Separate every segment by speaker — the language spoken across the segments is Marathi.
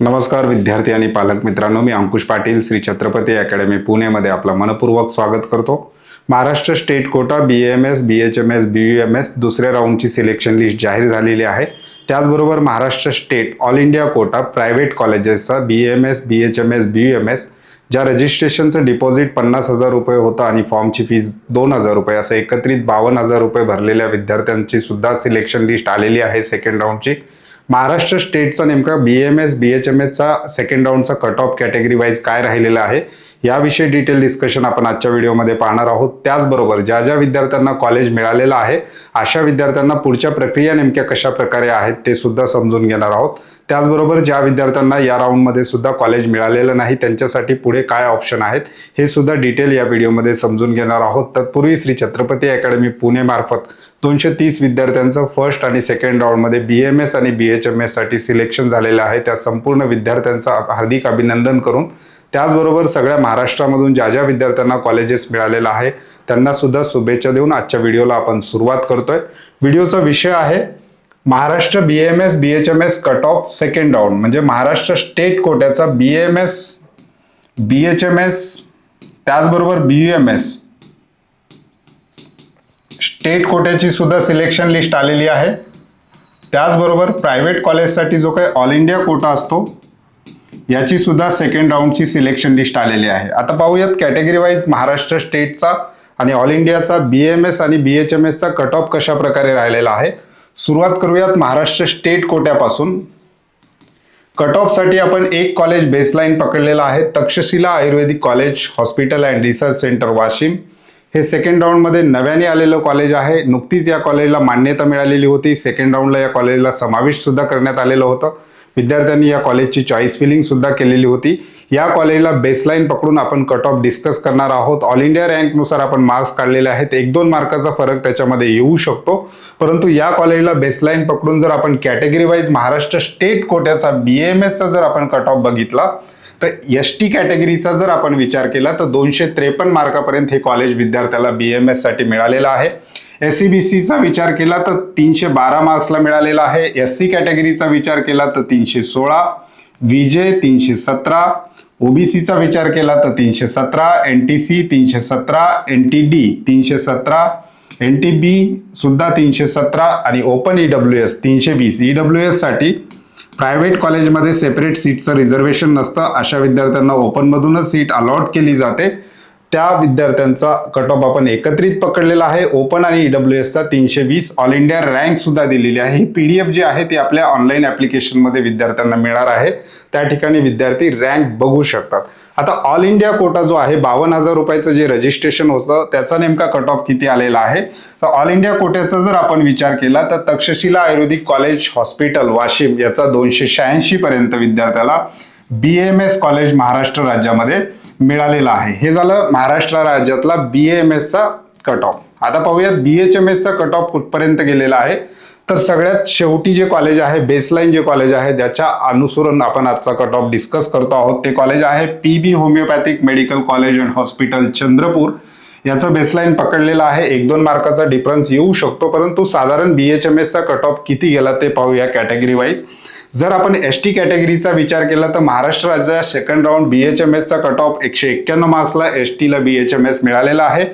Speaker 1: नमस्कार विद्यार्थी आणि पालक मित्रांनो. मी अंकुश पाटील श्री छत्रपती अकॅडमी पुणेमध्ये आपलं मनपूर्वक स्वागत करतो. Maharashtra state quota B M S B H M S B U M S दुसऱ्या राऊंडची सिलेक्शन लिस्ट जाहीर झालेली आहे. त्याचबरोबर Maharashtra state all India quota private कॉलेजेसचा B M S B H M S B U M S ज्या रजिस्ट्रेशनचं डिपॉझिट पन्नास हजार रुपये होतं आणि फॉर्मची फीस दोन हजार रुपये असं एकत्रित बावन्न हजार रुपये भरलेल्या विद्यार्थ्यांची सुद्धा सिलेक्शन लिस्ट आलेली आहे सेकंड राऊंडची महाराष्ट्र स्टेटचा नेमका B M S B H M एसचा second राऊंडचा कट ऑफ कॅटेगरी वाईज काय राहिलेला आहे याविषयी डिटेल डिस्कशन आपण आजच्या व्हिडिओमध्ये पाहणार आहोत. त्याचबरोबर ज्या ज्या विद्यार्थ्यांना कॉलेज मिळालेलं आहे अशा विद्यार्थ्यांना पुढच्या प्रक्रिया नेमक्या कशा प्रकारे आहेत ते सुद्धा समजून घेणार आहोत. त्याचबरोबर ज्या विद्यार्थ्यांना या राऊंडमध्ये सुद्धा कॉलेज मिळालेलं नाही त्यांच्यासाठी पुढे काय ऑप्शन आहेत हे सुद्धा डिटेल या व्हिडिओमध्ये समजून घेणार आहोत. तत्पूर्वी श्री छत्रपती अकॅडमी पुणे मार्फत दोनशे तीस विद्यार्थ्यांचं फर्स्ट आणि सेकंड राऊंडमध्ये बी एम एस आणि बी एच एम एससाठी सिलेक्शन झालेलं आहे. त्या संपूर्ण विद्यार्थ्यांचं हार्दिक अभिनंदन करून त्याचबरोबर सगळ्या महाराष्ट्रामधून ज्या ज्या विद्यार्थ्यांना कॉलेजेस मिळालेलं आहे त्यांना सुद्धा शुभेच्छा देऊन आजच्या व्हिडिओला आपण सुरुवात करतोय. व्हिडिओचा विषय आहे Maharashtra B M S B H M S cut off second round म्हणजे Maharashtra state कोट्याचा B M S B H M S त्याचबरोबर B U M S state कोट्याची सुद्धा सिलेक्शन लिस्ट आलेली आहे. त्याचबरोबर प्रायव्हेट कॉलेजसाठी जो काही ऑल इंडिया कोटा असतो याची सुद्धा सेकंड राऊंडची सिलेक्शन लिस्ट आलेली आहे. आता पाहूयात कॅटेगरी वाईज महाराष्ट्र स्टेटचा आणि ऑल इंडियाचा बी एम एस आणि बी एच एम एसचा कट ऑफ कशा प्रकारे राहिलेला आहे सुरुवात करूयात महाराष्ट्र स्टेट कोट्यापासून. कट ऑफसाठी आपण एक कॉलेज बेसलाईन पकडलेला आहे Takshashila ayurvedic college hospital and research centre Washim. हे सेकंड राऊंडमध्ये नव्याने आलेलं कॉलेज आहे. नुकतीच या कॉलेजला मान्यता मिळालेली होती. सेकंड राऊंडला या कॉलेजला समावेश सुद्धा करण्यात आलेलं होतं. विद्यार्थ्यांनी या कॉलेजची चॉईस फिलिंग सुद्धा केलेली होती. या कॉलेजला बेसलाईन पकडून आपण कट ऑफ डिस्कस करणार आहोत. ऑल इंडिया रँकनुसार आपण मार्क्स काढलेले आहेत. एक दोन मार्काचा फरक त्याच्यामध्ये येऊ शकतो. परंतु या कॉलेजला बेसलाईन पकडून जर आपण कॅटेगरी वाईज महाराष्ट्र स्टेट कोट्याचा बी एम एसचा जर आपण कट ऑफ बघितला तर एस टी कॅटेगरीचा जर आपण विचार केला तर दोनशे त्रेपन्न मार्कापर्यंत हे कॉलेज विद्यार्थ्याला बी एम एससाठी मिळालेलं आहे. एस सी बी सीचा विचार केला तर तीनशे बारा मार्क्सला मिळालेला आहे. एस सी कॅटेगरीचा विचार केला तर तीनशे सोळा. विजे तीनशे सतरा. ओबीसीचा विचार केला तर तीनशे सतरा. एन टी सी तीनशे सतरा. एन टी डी तीनशे सतरा. एन टी बी सुद्धा तीनशे सतरा. आणि ओपन ई डब्ल्यू एस तीनशे वीस. ई डब्ल्यू एससाठी प्रायव्हेट कॉलेजमध्ये सेपरेट सीटचं रिझर्वेशन नसतं. अशा विद्यार्थ्यांना ओपनमधूनच सीट अलॉट केली जाते. त्या विद्यार्थ्यांचा कट ऑफ आपण एकत्रित पकडलेला आहे. ओपन आणि ईडब्ल्यू एसचा तीनशे वीस ऑल इंडिया रँक सुद्धा दिलेली आहे. ही पी डी एफ जी आहे ती आपल्या ऑनलाईन ॲप्लिकेशनमध्ये विद्यार्थ्यांना मिळणार आहे. त्या ठिकाणी विद्यार्थी रँक बघू शकतात. आता ऑल इंडिया कोटा जो आहे बावन्न हजार रुपयाचं जे रजिस्ट्रेशन होतं त्याचा नेमका कट ऑफ किती आलेला आहे? तर ऑल इंडिया कोट्याचा जर आपण विचार केला तर Takshashila ayurvedic college hospital Washim याचा दोनशे शहाऐंशी पर्यंत विद्यार्थ्याला B M S college Maharashtra राज्यामध्ये मिळालेला आहे. हे झालं महाराष्ट्र राज्यातला बी एम एसचा कट ऑफ आता पाहूयात बी एच एम एसचा कट ऑफ कुठपर्यंत गेलेला आहे. तर सगळ्यात शेवटी जे कॉलेज आहे बेसलाईन जे कॉलेज आहे ज्याच्या अनुसरून आपण आजचा कट ऑफ डिस्कस करतो आहोत. ते कॉलेज आहे P B homeopathic medical college and hospital Chandrapur. याचं बेसलाईन पकडलेलं आहे. एक दोन मार्काचा डिफरन्स येऊ शकतो परंतु साधारण बी एच एम एसचा कट ऑफ किती गेला ते पाहूया कॅटेगरी वाईज जर आपण एस टी कॅटेगरीचा विचार केला तर महाराष्ट्र राज्यात second round B H M एसचा cut off एकशे एक्क्याण्णव मार्क्सला एस टीला बी एच एम एस मिळालेला आहे.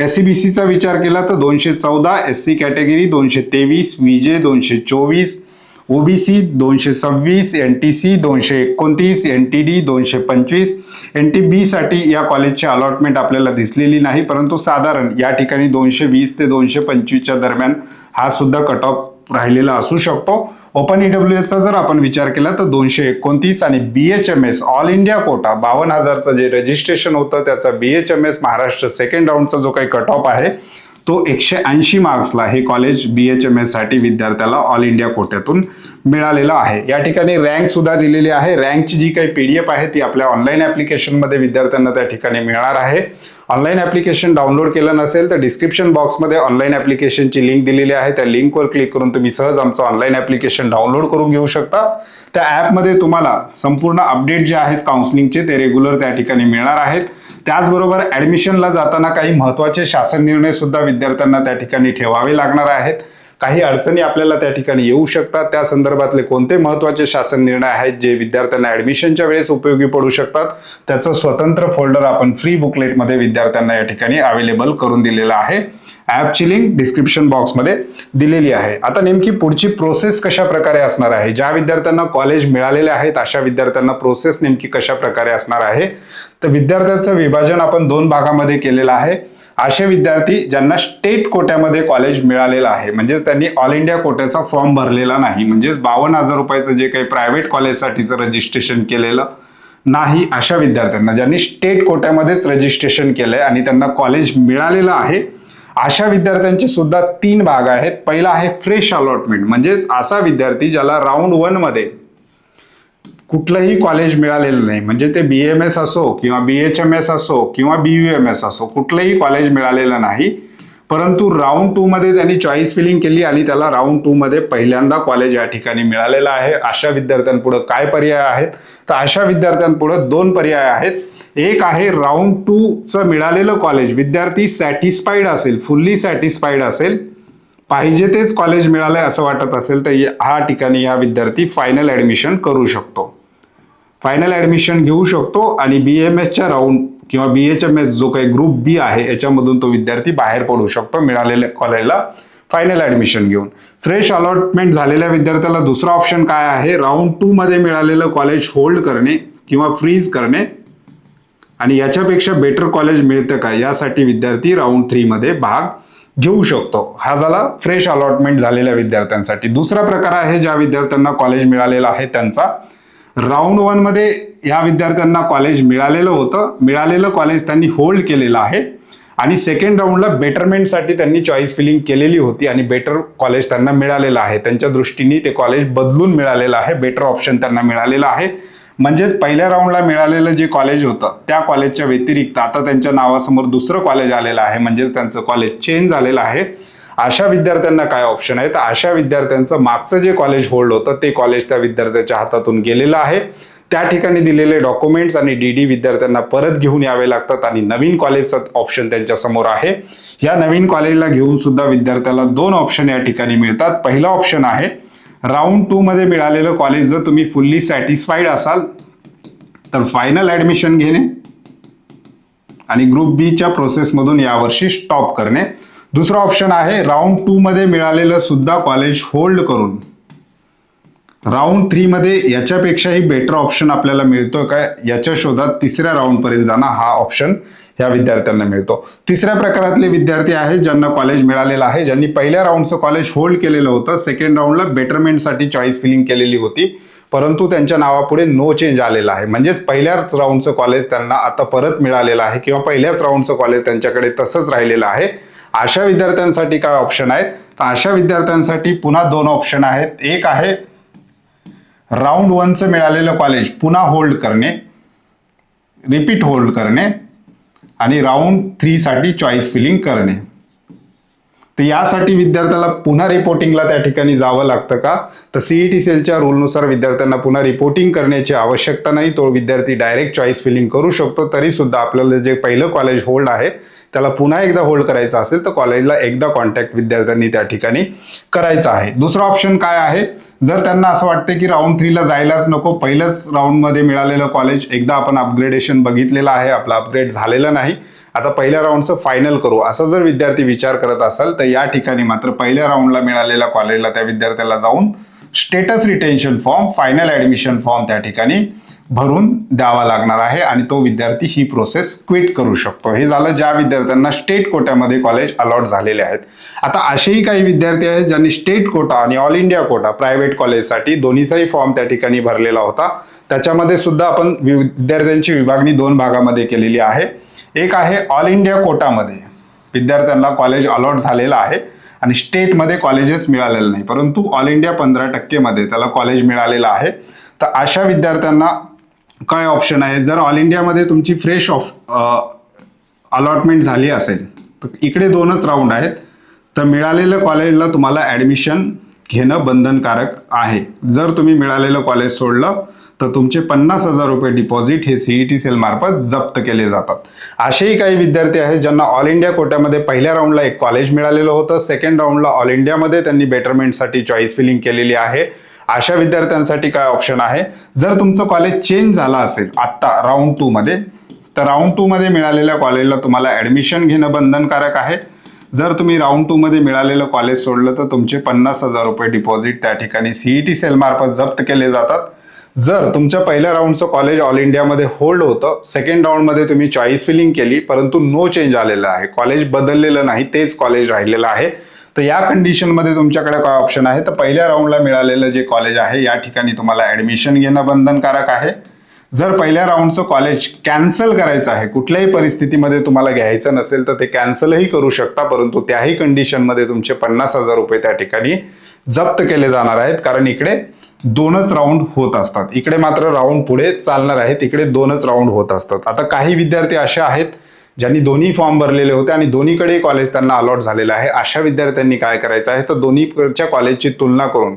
Speaker 1: एस सी बी सीचा विचार केला तर दोनशे चौदा एस सी कॅटेगरी दोनशे तेवीस विजे दोनशे चोवीस ओबीसी दोनशे सव्वीस एन टी सी दोनशे एकोणतीस एन टी डी दोनशे पंचवीस. एन टी बीसाठी या कॉलेजची अलॉटमेंट आपल्याला दिसलेली नाही परंतु साधारण या ठिकाणी दोनशे वीस ते दोनशे पंचवीसच्या दरम्यान हा सुद्धा कट ऑफ राहिलेला असू शकतो. ओपन ईडब्ल्यू एसचा जर आपण विचार केला तर दोनशे एकोणतीस आणि B H M S all India quota बावन्न हजारचं जे रजिस्ट्रेशन होतं त्याचा B H M S Maharashtra second राऊंडचा जो काही कट ऑफ आहे तो एकशे ऐंशी मार्क्सला हे कॉलेज बी एच एम एससाठी विद्यार्थ्याला ऑल इंडिया कोट्यातून मिळालेलं आहे. या ठिकाणी रँक सुद्धा दिलेली आहे. रँकची जी काही पी डी एफ आहे ती आपल्या ऑनलाईन ऍप्लिकेशनमध्ये विद्यार्थ्यांना त्या ठिकाणी मिळणार आहे. ऑनलाईन ऍप्लिकेशन डाउनलोड केलं नसेल तर डिस्क्रिप्शन बॉक्समध्ये ऑनलाईन ऍप्लिकेशनची लिंक दिलेली आहे. त्या लिंकवर क्लिक करून तुम्ही सहज आमचं ऑनलाईन ऍप्लिकेशन डाउनलोड करून घेऊ शकता. त्या ॲपमध्ये तुम्हाला संपूर्ण अपडेट जे आहेत काउन्सिलिंगचे ते रेग्युलर त्या ठिकाणी मिळणार आहेत. त्याचबरोबर ऍडमिशनला जाताना काही महत्त्वाचे शासन निर्णय सुद्धा विद्यार्थ्यांना त्या ठिकाणी ठेवावे लागणार आहेत. काही अडचणी आपल्याला त्या ठिकाणी येऊ शकतात. त्या संदर्भातले कोणते महत्त्वाचे शासन निर्णय आहेत जे विद्यार्थ्यांना ऍडमिशनच्या वेळेस उपयोगी पडू शकतात त्याचं स्वतंत्र फोल्डर आपण फ्री बुकलेटमध्ये विद्यार्थ्यांना या ठिकाणी अवेलेबल करून दिलेलं आहे. ॲपची लिंक डिस्क्रिप्शन बॉक्समध्ये दिलेली आहे. आता नेमकी पुढची प्रोसेस कशा प्रकारे असणार आहे? ज्या विद्यार्थ्यांना कॉलेज मिळालेले आहेत अशा विद्यार्थ्यांना प्रोसेस नेमकी कशा प्रकारे असणार आहे? तर विद्यार्थ्यांचं विभाजन आपण दोन भागामध्ये केलेलं आहे. असे विद्यार्थी ज्यांना स्टेट कोट्यामध्ये कॉलेज मिळालेलं आहे. म्हणजेच त्यांनी ऑल इंडिया कोट्याचा फॉर्म भरलेला नाही. म्हणजेच बावन्न हजार रुपयाचं जे काही प्रायव्हेट कॉलेजसाठीचं रजिस्ट्रेशन केलेलं नाही अशा विद्यार्थ्यांना. ज्यांनी स्टेट कोट्यामध्येच रजिस्ट्रेशन केलं आहे आणि त्यांना कॉलेज मिळालेलं आहे अशा विद्यार्थ्यांचे सुद्धा तीन भाग आहेत. पहिला आहे फ्रेश अलॉटमेंट म्हणजेच असा विद्यार्थी ज्याला राऊंड वनमध्ये कुठलंही कॉलेज मिळालेलं नाही. म्हणजे ते बी एम एस असो किंवा बी एच एम एस असो किंवा बी यू एम एस असो कुठलंही कॉलेज मिळालेलं नाही. परंतु राऊंड टू मध्ये त्यांनी चॉईस फिलिंग केली आणि त्याला राऊंड टू मध्ये पहिल्यांदा कॉलेज या ठिकाणी मिळालेलं आहे. अशा विद्यार्थ्यांपुढे काय पर्याय आहेत? तर अशा विद्यार्थ्यांपुढे दोन पर्याय आहेत. एक आहे राऊंड टूचं मिळालेलं कॉलेज विद्यार्थी सॅटिस्फाईड असेल फुल्ली सॅटिस्फाईड असेल पाहिजे तेच कॉलेज मिळालंय असं वाटत असेल तर हा ठिकाणी हा विद्यार्थी फायनल ऍडमिशन करू शकतो. फायनल ऍडमिशन घेऊ शकतो आणि बी एम एसच्या राऊंड किंवा बी एच एम एस जो काही ग्रुप बी आहे याच्यामधून तो विद्यार्थी बाहेर पडू शकतो मिळालेल्या कॉलेजला फायनल ऍडमिशन घेऊन. फ्रेश अलॉटमेंट झालेल्या विद्यार्थ्याला दुसरा ऑप्शन काय आहे? राऊंड टू मध्ये मिळालेलं कॉलेज होल्ड करणे किंवा फ्रीज करणे. आणि याच्यापेक्षा बेटर कॉलेज मिळतं का? यासाठी विद्यार्थी राऊंड थ्रीमध्ये भाग घेऊ शकतो. हा झाला फ्रेश अलॉटमेंट झालेल्या विद्यार्थ्यांसाठी. दुसरा प्रकार आहे ज्या विद्यार्थ्यांना कॉलेज मिळालेला आहे त्यांचा. राऊंड वनमध्ये या विद्यार्थ्यांना कॉलेज मिळालेलं होतं. मिळालेलं कॉलेज त्यांनी होल्ड केलेलं आहे. आणि सेकंड राऊंडला बेटरमेंटसाठी त्यांनी चॉईस फिलिंग केलेली होती आणि बेटर कॉलेज त्यांना मिळालेलं आहे. त्यांच्या दृष्टीने ते कॉलेज बदलून मिळालेलं आहे. बेटर ऑप्शन त्यांना मिळालेलं आहे. म्हणजेच पहिल्या राऊंडला मिळालेलं जे कॉलेज होतं त्या कॉलेजच्या व्यतिरिक्त आता त्यांच्या नावासमोर दुसरं कॉलेज आलेलं आहे. म्हणजेच त्यांचं कॉलेज चेंज झालेलं आहे. अशा विद्यार्थ्यांना काय ऑप्शन आहे तर अशा विद्यार्थ्यांचं मागचं जे कॉलेज होल्ड होतं ते कॉलेज त्या विद्यार्थ्याच्या हातातून गेलेलं आहे. त्या ठिकाणी दिलेले डॉक्युमेंट्स आणि डी डी विद्यार्थ्यांना परत घेऊन यावे लागतात आणि नवीन कॉलेजचं ऑप्शन त्यांच्यासमोर आहे. या नवीन कॉलेजला घेऊन सुद्धा विद्यार्थ्याला दोन ऑप्शन या ठिकाणी मिळतात. पहिला ऑप्शन आहे राऊंड टू मध्ये मिळालेलं कॉलेज जर तुम्ही फुल्ली सॅटिस्फाईड असाल तर फायनल ऍडमिशन घेणे आणि ग्रुप बीच्या प्रोसेसमधून यावर्षी स्टॉप करणे. दुसरा ऑप्शन आहे राऊंड टू मध्ये मिळालेलं सुद्धा कॉलेज होल्ड करून. राऊंड थ्री मध्ये याच्यापेक्षाही बेटर ऑप्शन आपल्याला मिळतोय काय? याच्या शोधात तिसऱ्या राऊंड पर्यंत जाणं हा ऑप्शन या विद्यार्थ्यांना मिळतो. तिसऱ्या प्रकारातले विद्यार्थी आहेत ज्यांना कॉलेज मिळालेलं आहे ज्यांनी पहिल्या राऊंडचं कॉलेज होल्ड केलेलं होतं. सेकंड राऊंडला बेटरमेंटसाठी चॉईस फिलिंग केलेली होती. परंतु त्यांच्या नावापुढे नो चेंज आलेला आहे. म्हणजेच पहिल्याच राऊंडचं कॉलेज त्यांना आता परत मिळालेलं आहे किंवा पहिल्याच राऊंडचं कॉलेज त्यांच्याकडे तसंच राहिलेलं आहे. अशा विद्यार्थ्यांसाठी काय ऑप्शन आहे? तर अशा विद्यार्थ्यांसाठी पुन्हा दोन ऑप्शन आहेत. एक आहे राऊंड वनचं मिळालेलं कॉलेज पुन्हा होल्ड करणे रिपीट होल्ड करणे आणि राऊंड थ्रीसाठी चॉईस फिलिंग करणे. तर यासाठी विद्यार्थ्याला पुन्हा रिपोर्टिंगला त्या ठिकाणी जावं लागतं का? तर सीईटी सेलच्या रूलनुसार विद्यार्थ्यांना पुन्हा रिपोर्टिंग करण्याची आवश्यकता नाही. तो विद्यार्थी डायरेक्ट चॉईस फिलिंग करू शकतो. तरी सुद्धा आपल्याला जे पहिलं कॉलेज होल्ड आहे त्याला पुन्हा एकदा होल्ड करायचं असेल तर कॉलेजला एकदा कॉन्टॅक्ट विद्यार्थ्यांनी त्या ठिकाणी करायचा आहे. दुसरा ऑप्शन काय आहे? जर त्यांना असं वाटतं की राऊंड थ्रीला जायलाच नको पहिलंच राऊंडमध्ये मिळालेलं कॉलेज एकदा आपण अपग्रेडेशन बघितलेलं आहे आपलं अपग्रेड झालेलं नाही आता पहिल्या राऊंडचं फायनल करू. असा जर विद्यार्थी विचार करत असाल तर या ठिकाणी मात्र पहिल्या राऊंडला मिळालेल्या कॉलेजला त्या विद्यार्थ्याला जाऊन status retention form final admission form त्या ठिकाणी भरून द्यावा लागणार आहे आणि तो विद्यार्थी ही प्रोसेस क्विट करू शकतो. हे झालं ज्या विद्यार्थ्यांना स्टेट कोट्यामध्ये कॉलेज अलॉट झालेले आहेत. आता असेही काही विद्यार्थी आहेत ज्यांनी स्टेट कोटा आणि ऑल इंडिया कोटा प्रायव्हेट कॉलेजसाठी दोन्हीचाही फॉर्म त्या ठिकाणी भरलेला होता. त्याच्यामध्ये सुद्धा आपण विद्यार्थ्यांची विभागणी दोन भागामध्ये केलेली आहे. एक आहे ऑल इंडिया कोटामध्ये. विद्यार्थ्यांना कॉलेज अलॉट झालेलं आहे आणि स्टेटमध्ये कॉलेजेस मिळालेलं नाही. परंतु ऑल इंडिया पंधरा टक्केमध्ये त्याला कॉलेज मिळालेलं आहे. तर अशा विद्यार्थ्यांना काय ऑप्शन आहे? जर ऑल इंडियामध्ये तुमची फ्रेश ऑफ अलॉटमेंट झाली असेल तर इकडे दोनच राऊंड आहेत. तर मिळालेलं कॉलेजला तुम्हाला ॲडमिशन घेणं बंधनकारक आहे. जर तुम्ही मिळालेलं कॉलेज सोडलं तर तुमचे पन्नास हजार रुपये डिपॉझिट हे सीईटी टी सेलमार्फत जप्त केले जातात. असेही काही विद्यार्थी आहेत ज्यांना ऑल इंडिया कोट्यामध्ये पहिल्या राऊंडला एक कॉलेज मिळालेलं होतं. सेकंड राऊंडला ऑल इंडियामध्ये त्यांनी बेटरमेंटसाठी चॉईस फिलिंग केलेली आहे. अशा विद्यार्थ्यांसाठी काय ऑप्शन आहे? जर तुमचं कॉलेज चेंज झालं असेल आत्ता राऊंड टूमध्ये तर राऊंड टूमध्ये मिळालेल्या कॉलेजला तुम्हाला ॲडमिशन घेणं बंधनकारक आहे. जर तुम्ही राऊंड टूमध्ये मिळालेलं कॉलेज सोडलं तर तुमचे पन्नास हजार रुपये डिपॉझिट त्या ठिकाणी सीईटी सेलमार्फत जप्त केले जातात. जर तुमच्या पहिल्या राऊंडचं कॉलेज ऑल इंडियामध्ये होल्ड होतं सेकंड राऊंडमध्ये तुम्ही चॉईस फिलिंग केली परंतु नो चेंज आलेलं आहे. कॉलेज बदललेलं नाही तेच कॉलेज राहिलेलं आहे. तर या कंडिशनमध्ये तुमच्याकडे काय ऑप्शन आहे? तर पहिल्या राऊंडला मिळालेलं जे कॉलेज आहे या ठिकाणी तुम्हाला ॲडमिशन घेणं बंधनकारक आहे. जर पहिल्या राऊंडचं कॉलेज कॅन्सल करायचं आहे कुठल्याही परिस्थितीमध्ये तुम्हाला घ्यायचं नसेल तर ते कॅन्सलही करू शकता परंतु त्याही कंडिशनमध्ये तुमचे पन्नास हजार रुपये त्या ठिकाणी जप्त केले जाणार आहेत. कारण इकडे दोनच राऊंड होत असतात. इकडे मात्र राऊंड पुढे चालणार आहेत इकडे दोनच राऊंड होत असतात. आता काही विद्यार्थी असे आहेत ज्यांनी दोन्ही फॉर्म भरलेले होते आणि दोन्हीकडे कॉलेज त्यांना अलॉट झालेलं आहे. अशा विद्यार्थ्यांनी काय करायचं आहे? तर दोन्हीकडच्या कॉलेजची तुलना करून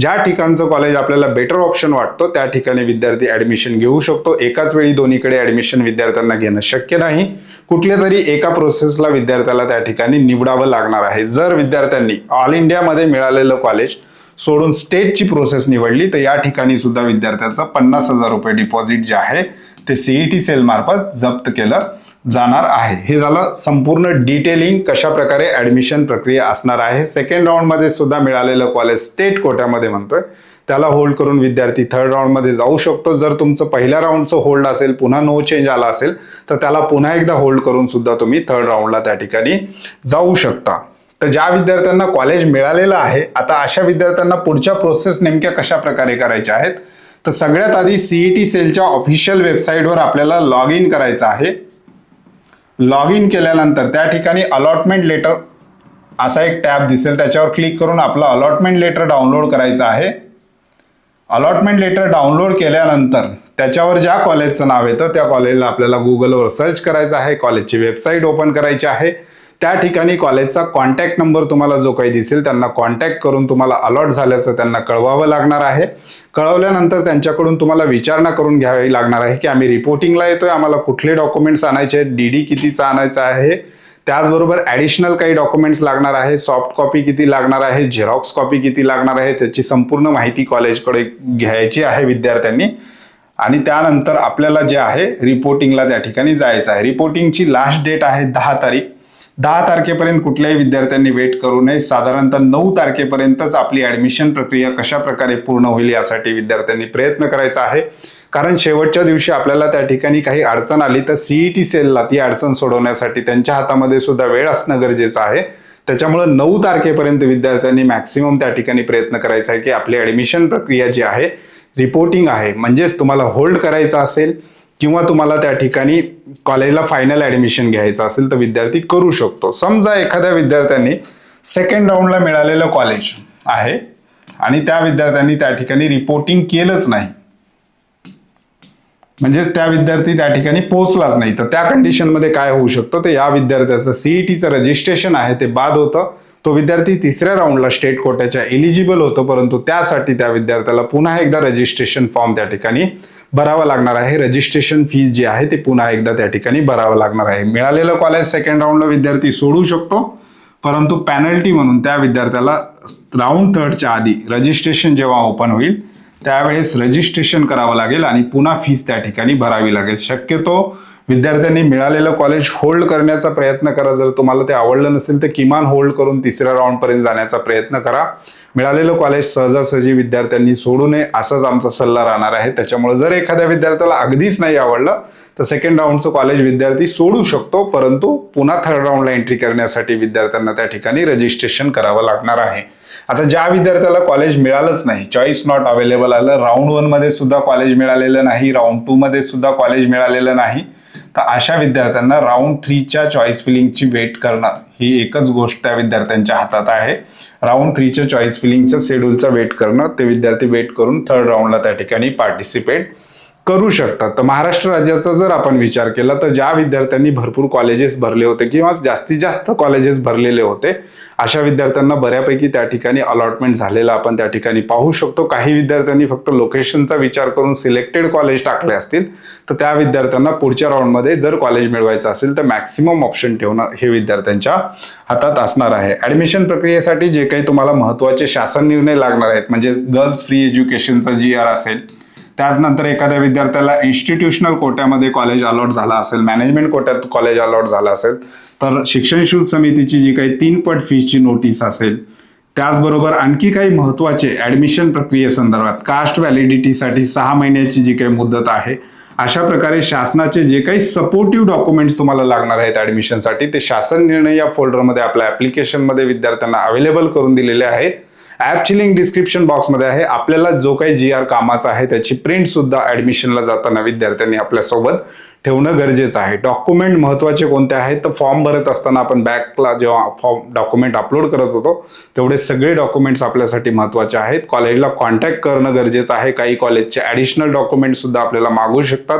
Speaker 1: ज्या ठिकाणचं कॉलेज आपल्याला बेटर ऑप्शन वाटतो त्या ठिकाणी विद्यार्थी ऍडमिशन घेऊ शकतो. एकाच वेळी दोन्हीकडे ऍडमिशन विद्यार्थ्यांना घेणं शक्य नाही. कुठल्या तरी एका प्रोसेसला विद्यार्थ्याला त्या ठिकाणी निवडावं लागणार आहे. जर विद्यार्थ्यांनी ऑल इंडियामध्ये मिळालेलं कॉलेज सोडून स्टेटची प्रोसेस निवडली तर या ठिकाणी सुद्धा विद्यार्थ्याचं पन्नास हजार रुपये डिपॉझिट जे आहे ते सीईटी सेल मार्फत जप्त केलं जाणार आहे. हे झालं संपूर्ण डिटेलिंग कशा प्रकारे ऍडमिशन प्रक्रिया असणार आहे. सेकंड राऊंडमध्ये सुद्धा मिळालेलं कॉलेज स्टेट कोट्यामध्ये म्हणतोय. त्याला होल्ड करून विद्यार्थी थर्ड राऊंडमध्ये जाऊ शकतो. जर तुमचं पहिल्या राऊंडचं होल्ड असेल पुन्हा नो चेंज आला असेल तर त्याला पुन्हा एकदा होल्ड करून सुद्धा तुम्ही थर्ड राऊंडला त्या ठिकाणी जाऊ शकता. तर ज्या विद्यार्थ्यांना कॉलेज मिळालेलं आहे आता अशा विद्यार्थ्यांना पुढच्या प्रोसेस नेमक्या कशा प्रकारे करायच्या आहेत? तर सगळ्यात आधी सीईटी सेलच्या ऑफिशियल वेबसाईटवर आपल्याला लॉग इन करायचं आहे. लॉग इन केल्यानंतर त्या ठिकाणी अलॉटमेंट लेटर असा एक टॅब दिसेल. त्याच्यावर क्लिक करून आपलं अलॉटमेंट लेटर डाउनलोड करायचं आहे. अलॉटमेंट लेटर डाउनलोड केल्यानंतर त्याच्यावर ज्या कॉलेजचं नाव येतं त्या कॉलेजला आपल्याला गुगलवर सर्च करायचं आहे. कॉलेजची वेबसाईट ओपन करायची आहे. त्या ठिकाणी कॉलेजचा कॉन्टॅक्ट नंबर तुम्हाला जो काही दिसेल त्यांना कॉन्टॅक्ट करून तुम्हाला अलॉट झाल्याचं त्यांना कळवावं लागणार आहे. कळवल्यानंतर त्यांच्याकडून तुम्हाला विचारणा करून घ्यावी लागणार आहे की आम्ही रिपोर्टिंगला येतोय आम्हाला कुठले डॉक्युमेंट्स आणायचे आहेत डी डी कितीचा आणायचा आहे. त्याचबरोबर ॲडिशनल काही डॉक्युमेंट्स लागणार आहे सॉफ्ट कॉपी किती लागणार आहे झेरॉक्स कॉपी किती लागणार आहे त्याची संपूर्ण माहिती कॉलेजकडे घ्यायची आहे विद्यार्थ्यांनी. आणि त्यानंतर आपल्याला जे आहे रिपोर्टिंगला त्या ठिकाणी जायचं आहे. रिपोर्टिंगची लास्ट डेट आहे दहा तारीख. दहा तारखेपर्यंत कुठल्याही विद्यार्थ्यांनी वेट करू नये. साधारणतः नऊ तारखेपर्यंतच आपली ॲडमिशन प्रक्रिया कशा प्रकारे पूर्ण होईल यासाठी विद्यार्थ्यांनी प्रयत्न करायचा आहे. कारण शेवटच्या दिवशी आपल्याला त्या ठिकाणी काही अडचण आली तर सीईटी सेलला ती अडचण सोडवण्यासाठी त्यांच्या हातामध्ये सुद्धा वेळ असणं गरजेचं आहे. त्याच्यामुळे नऊ तारखेपर्यंत विद्यार्थ्यांनी मॅक्सिमम त्या ठिकाणी प्रयत्न करायचा आहे की आपली ॲडमिशन प्रक्रिया जी आहे रिपोर्टिंग आहे म्हणजेच तुम्हाला होल्ड करायचं असेल किंवा तुम्हाला त्या ठिकाणी कॉलेजला फायनल ऍडमिशन घ्यायचं असेल तर विद्यार्थी करू शकतो. समजा एखाद्या विद्यार्थ्यांनी सेकंड राऊंडला मिळालेलं कॉलेज आहे आणि त्या विद्यार्थ्यांनी त्या ठिकाणी रिपोर्टिंग केलंच नाही. म्हणजे त्या विद्यार्थी त्या ठिकाणी पोहोचलाच नाही. तर त्या कंडिशनमध्ये काय होऊ शकतं? तर या विद्यार्थ्याचं सीईटीचं रजिस्ट्रेशन आहे ते बाद होतं. तो विद्यार्थी तिसऱ्या राऊंडला स्टेट कोट्याच्या एलिजिबल होतो परंतु त्यासाठी त्या विद्यार्थ्याला पुन्हा एकदा रजिस्ट्रेशन फॉर्म त्या ठिकाणी भरावं लागणार आहे. रजिस्ट्रेशन फीज जी आहे ते पुन्हा एकदा त्या ठिकाणी भरावं लागणार आहे. मिळालेलं कॉलेज सेकंड राऊंडला विद्यार्थी सोडू शकतो परंतु पॅनल्टी म्हणून त्या विद्यार्थ्याला राऊंड थर्डच्या आधी रजिस्ट्रेशन जेव्हा ओपन होईल त्यावेळेस रजिस्ट्रेशन करावं लागेल आणि पुन्हा फीज त्या ठिकाणी भरावी लागेल. शक्यतो विद्यार्थ्यांनी मिळालेलं कॉलेज होल्ड करण्याचा प्रयत्न करा. जर तुम्हाला ते आवडलं नसेल तर किमान होल्ड करून तिसऱ्या राऊंडपर्यंत जाण्याचा प्रयत्न करा. मिळालेलं कॉलेज सहजासहजी विद्यार्थ्यांनी सोडू नये असाच आमचा सल्ला राहणार आहे. त्याच्यामुळे जर एखाद्या विद्यार्थ्याला अगदीच नाही आवडलं तर सेकंड राऊंडचं कॉलेज विद्यार्थी सोडू शकतो. परंतु पुन्हा थर्ड राऊंडला एंट्री करण्यासाठी विद्यार्थ्यांना त्या ठिकाणी रजिस्ट्रेशन करावं लागणार आहे. आता ज्या विद्यार्थ्याला कॉलेज मिळालंच नाही चॉईस नॉट अवेलेबल आलं. राऊंड वनमध्ये सुद्धा कॉलेज मिळालेलं नाही राऊंड टूमध्ये सुद्धा कॉलेज मिळालेलं नाही. तर अशा विद्यार्थ्यांना राऊंड थ्रीच्या चॉईस फिलिंगची वेट करणं ही एकच गोष्ट त्या विद्यार्थ्यांच्या हातात आहे. राऊंड थ्रीच्या चॉईस फिलिंगच्या शेड्यूलचा वेट करणं ते विद्यार्थी वेट करून थर्ड राऊंडला त्या ठिकाणी पार्टिसिपेट करू शकतात. तर महाराष्ट्र राज्याचा जर आपण विचार केला तर ज्या विद्यार्थ्यांनी भरपूर कॉलेजेस भरले होते किंवा जास्तीत जास्त कॉलेजेस भरलेले होते अशा विद्यार्थ्यांना बऱ्यापैकी त्या ठिकाणी अलॉटमेंट झालेला आपण त्या ठिकाणी पाहू शकतो. काही विद्यार्थ्यांनी फक्त लोकेशनचा विचार करून सिलेक्टेड कॉलेज टाकले असतील तर त्या विद्यार्थ्यांना पुढच्या राऊंडमध्ये जर कॉलेज मिळवायचं असेल तर मॅक्सिमम ऑप्शन ठेवणं हे विद्यार्थ्यांच्या हातात असणार आहे. ॲडमिशन प्रक्रियेसाठी जे काही तुम्हाला महत्त्वाचे शासन निर्णय लागणार आहेत म्हणजे गर्ल्स फ्री एज्युकेशनचा जी आर असेल त्याचनंतर एखाद्या विद्यार्थ्याला इन्स्टिट्यूशनल कोट्यामध्ये कॉलेज अलॉट झाला असेल मॅनेजमेंट कोट्यात कॉलेज अलॉट झाला असेल तर शिक्षण शुल्क समितीची जी काही तीन पट फीची नोटीस असेल त्याचबरोबर आणखी काही महत्त्वाचे ऍडमिशन प्रक्रियेसंदर्भात कास्ट व्हॅलिडिटीसाठी सहा महिन्याची जी काही मुदत आहे अशा प्रकारे शासनाचे जे काही सपोर्टिव्ह डॉक्युमेंट्स तुम्हाला लागणार आहेत ऍडमिशनसाठी ते शासन निर्णय या फोल्डरमध्ये आपल्या ऍप्लिकेशनमध्ये विद्यार्थ्यांना अवेलेबल करून दिलेले आहेत. ॲपची लिंक डिस्क्रिप्शन बॉक्समध्ये आहे. आपल्याला जो काही जी आर कामाचा आहे त्याची प्रिंट सुद्धा ऍडमिशनला जाताना विद्यार्थ्यांनी आपल्यासोबत ठेवणं गरजेचं आहे. डॉक्युमेंट महत्त्वाचे कोणते आहेत? तर फॉर्म भरत असताना आपण बॅकला जेव्हा फॉर्म डॉक्युमेंट अपलोड करत होतो तेवढे सगळे डॉक्युमेंट्स आपल्यासाठी महत्त्वाचे आहेत. कॉलेजला कॉन्टॅक्ट करणं गरजेचं आहे. काही कॉलेजचे ॲडिशनल डॉक्युमेंट सुद्धा आपल्याला मागू शकतात.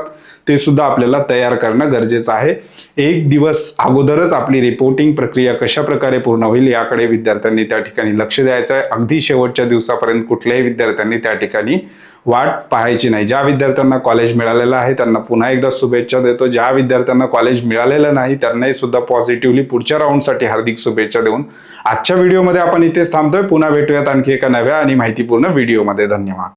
Speaker 1: ते सुद्धा आपल्याला तयार करणं गरजेचं आहे. एक दिवस अगोदरच आपली रिपोर्टिंग प्रक्रिया कशा प्रकारे पूर्ण होईल याकडे विद्यार्थ्यांनी त्या ठिकाणी लक्ष द्यायचं आहे अगदी शेवटच्या दिवसापर्यंत कुठल्याही विद्यार्थ्यांनी त्या ठिकाणी वाट पाहायची नाही. ज्या विद्यार्थ्यांना कॉलेज मिळालेलं आहे त्यांना पुन्हा एकदा शुभेच्छा देतो. ज्या विद्यार्थ्यांना कॉलेज मिळालेलं नाही त्यांनाही सुद्धा पॉझिटिव्हली पुढच्या राऊंडसाठी हार्दिक शुभेच्छा देऊन आजच्या व्हिडिओमध्ये आपण इथेच थांबतोय. पुन्हा भेटूयात आणखी एका नव्या आणि माहितीपूर्ण व्हिडिओमध्ये धन्यवाद.